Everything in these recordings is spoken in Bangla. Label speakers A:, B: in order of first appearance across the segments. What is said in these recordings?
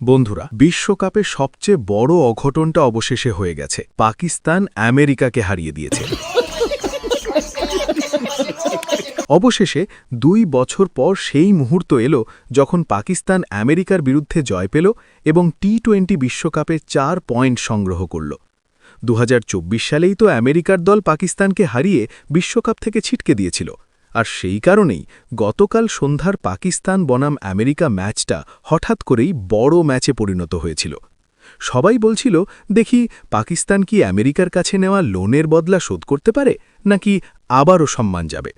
A: বন্ধুরা, বিশ্বকাপে সবচেয়ে বড় অঘটনটা অবশেষে হয়ে গেছে। পাকিস্তান আমেরিকাকে হারিয়ে দিয়েছে। অবশেষে দুই বছর পর সেই মুহূর্ত এলো যখন পাকিস্তান আমেরিকার বিরুদ্ধে জয় পেল এবং টি টোয়েন্টি বিশ্বকাপে চার পয়েন্ট সংগ্রহ করল। দু হাজার চব্বিশ সালেই তো আমেরিকার দল পাকিস্তানকে হারিয়ে বিশ্বকাপ থেকে ছিটকে দিয়েছিল। আর সেই কারণেই গতকাল সন্ধ্যার পাকিস্তান বনাম আমেরিকা ম্যাচটা হঠাৎ করেই বড় ম্যাচে পরিণত হয়েছিল। সবাই বলছিল, দেখি পাকিস্তান কি আমেরিকার কাছে নেওয়া লোনের বদলা শোধ করতে পারে, নাকি আবারও সম্মান যাবে?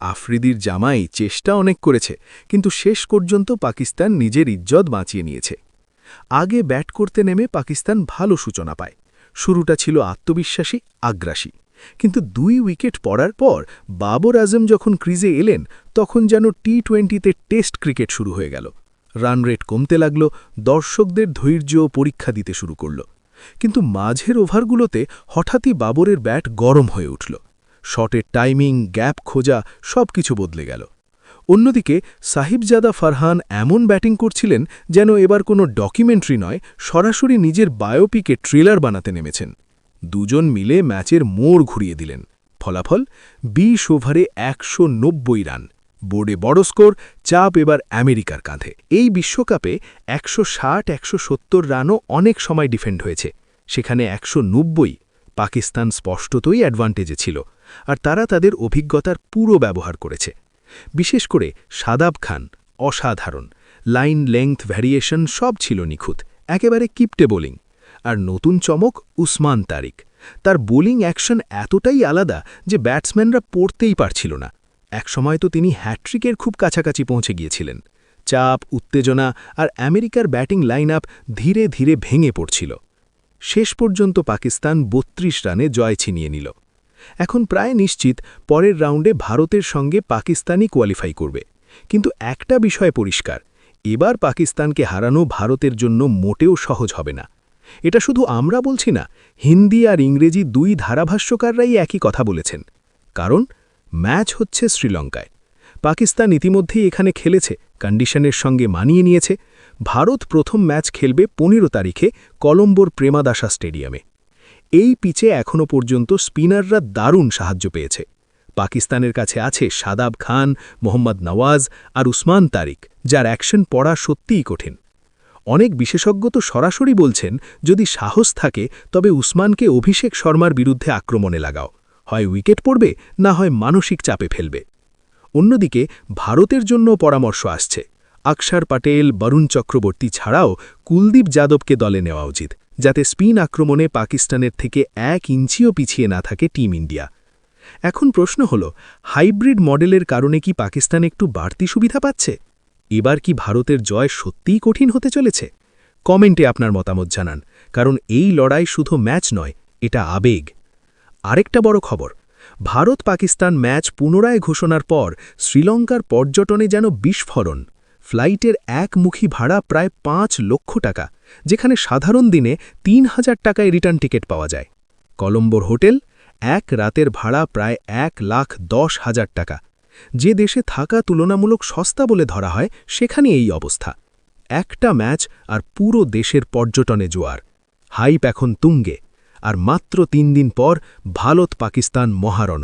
A: আফ্রিদির জামাই চেষ্টা অনেক করেছে, কিন্তু শেষ পর্যন্ত পাকিস্তান নিজের ইজ্জত বাঁচিয়ে নিয়েছে। আগে ব্যাট করতে নেমে পাকিস্তান ভালো সূচনা পায়। শুরুটা ছিল আত্মবিশ্বাসী, আগ্রাসী। কিন্তু দুই উইকেট পড়ার পর বাবর আজম যখন ক্রিজে এলেন, তখন যেন টি টোয়েন্টিতে টেস্ট ক্রিকেট শুরু হয়ে গেল। রান রেট কমতে লাগল, দর্শকদের ধৈর্য পরীক্ষা দিতে শুরু করল। কিন্তু মাঝের ওভারগুলোতে হঠাৎই বাবরের ব্যাট গরম হয়ে উঠল। শটের টাইমিং, গ্যাপ খোঁজা সব কিছু বদলে গেল। অন্যদিকে সাহিবজাদা ফারহান এমন ব্যাটিং করছিলেন যেন এবার কোনো ডকুমেন্টারি নয়, সরাসরি নিজের বায়োপিকে ট্রেলার বানাতে নেমেছেন। দুজন মিলে ম্যাচের মোড় ঘুরিয়ে দিলেন। ফলাফল বিশ ওভারে একশো নব্বই রান। বোর্ডে বড় স্কোর, চাপ এবার আমেরিকার কাঁধে। এই বিশ্বকাপে একশো ষাট, একশো সত্তর রানও অনেক সময় ডিফেন্ড হয়েছে। সেখানে একশো নব্বই পাকিস্তান স্পষ্টতই অ্যাডভান্টেজে ছিল, আর তারা তাদের অভিজ্ঞতার পুরো ব্যবহার করেছে। বিশেষ করে সাদাব খান, অসাধারণ। লাইন লেংথ ভ্যারিয়েশন সব ছিল নিখুঁত, একেবারে কিপটে বোলিং। আর নতুন চমক উসমান তারিক। তার বোলিং অ্যাকশন এতটাই আলাদা যে ব্যাটসম্যানরা পড়তেই পারছিল না। একসময় তো তিনি হ্যাট্রিকের খুব কাছাকাছি পৌঁছে গিয়েছিলেন। চাপ, উত্তেজনা আর আমেরিকার ব্যাটিং লাইন ধীরে ধীরে ভেঙে পড়ছিল। শেষ পর্যন্ত পাকিস্তান ৩২ রানে জয় ছিনিয়ে নিল। এখন প্রায় নিশ্চিত পরের রাউন্ডে ভারতের সঙ্গে পাকিস্তানই কোয়ালিফাই করবে। কিন্তু একটা বিষয় পরিষ্কার, এবার পাকিস্তানকে হারানো ভারতের জন্য মোটেও সহজ হবে না। এটা শুধু আমরা বলছি না, হিন্দি আর ইংরেজি দুই ধারাভাষ্যকাররাই একই কথা বলেছেন। কারণ, ম্যাচ হচ্ছে শ্রীলঙ্কায়। পাকিস্তান ইতিমধ্যেই এখানে খেলেছে, কন্ডিশনের সঙ্গে মানিয়ে নিয়েছে। ভারত প্রথম ম্যাচ খেলবে পনেরো তারিখে কলম্বোর প্রেমাদাসা স্টেডিয়ামে। এই পিচে এখনও পর্যন্ত স্পিনাররা দারুণ সাহায্য পেয়েছে। পাকিস্তানের কাছে আছে সাদাব খান, মোহাম্মদ নওয়াজ আর উসমান তারিক, যার অ্যাকশন পড়া সত্যিই কঠিন। অনেক বিশেষজ্ঞ তো সরাসরি বলছেন, যদি সাহস থাকে, তবে উসমানকে অভিষেক শর্মার বিরুদ্ধে আক্রমণে লাগাও। হয় উইকেট পড়বে, না হয় মানসিক চাপে ফেলবে। অন্যদিকে, ভারতের জন্য পরামর্শ আসছে। আকসার পাটেল, বরুণ চক্রবর্তী ছাড়াও কুলদীপ যাদবকে দলে নেওয়া উচিত, যাতে স্পিন আক্রমণে পাকিস্তানের থেকে এক ইঞ্চিও পিছিয়ে না থাকে টিম ইন্ডিয়া। এখন প্রশ্ন হল, হাইব্রিড মডেলের কারণে কি পাকিস্তান একটু বাড়তি সুবিধা পাচ্ছে? এবার কি ভারতের জয় সত্যিই কঠিন হতে চলেছে? কমেন্টে আপনার মতামত জানান, কারণ এই লড়াই শুধু ম্যাচ নয়, এটা আবেগ। আরেকটা বড় খবর, ভারত পাকিস্তান ম্যাচ পুনরায় ঘোষণার পর শ্রীলঙ্কার পর্যটনে যেন বিস্ফোরণ। ফ্লাইটের একমুখী ভাড়া প্রায় পাঁচ লক্ষ টাকা, যেখানে সাধারণ দিনে তিন হাজার টাকায় রিটার্ন টিকিট পাওয়া যায়। কলম্বোর হোটেল, এক রাতের ভাড়া প্রায় এক লাখ দশ হাজার টাকা। যে দেশে থাকা তুলনামূলক সস্তা বলে ধরা হয় সেখানে এই অবস্থা। একটা ম্যাচ আর পুরো দেশের পর্যটনে জোয়ার। হাইপ এখন তুঙ্গে, আর মাত্র তিন দিন পর ভারত পাকিস্তান মহারণ।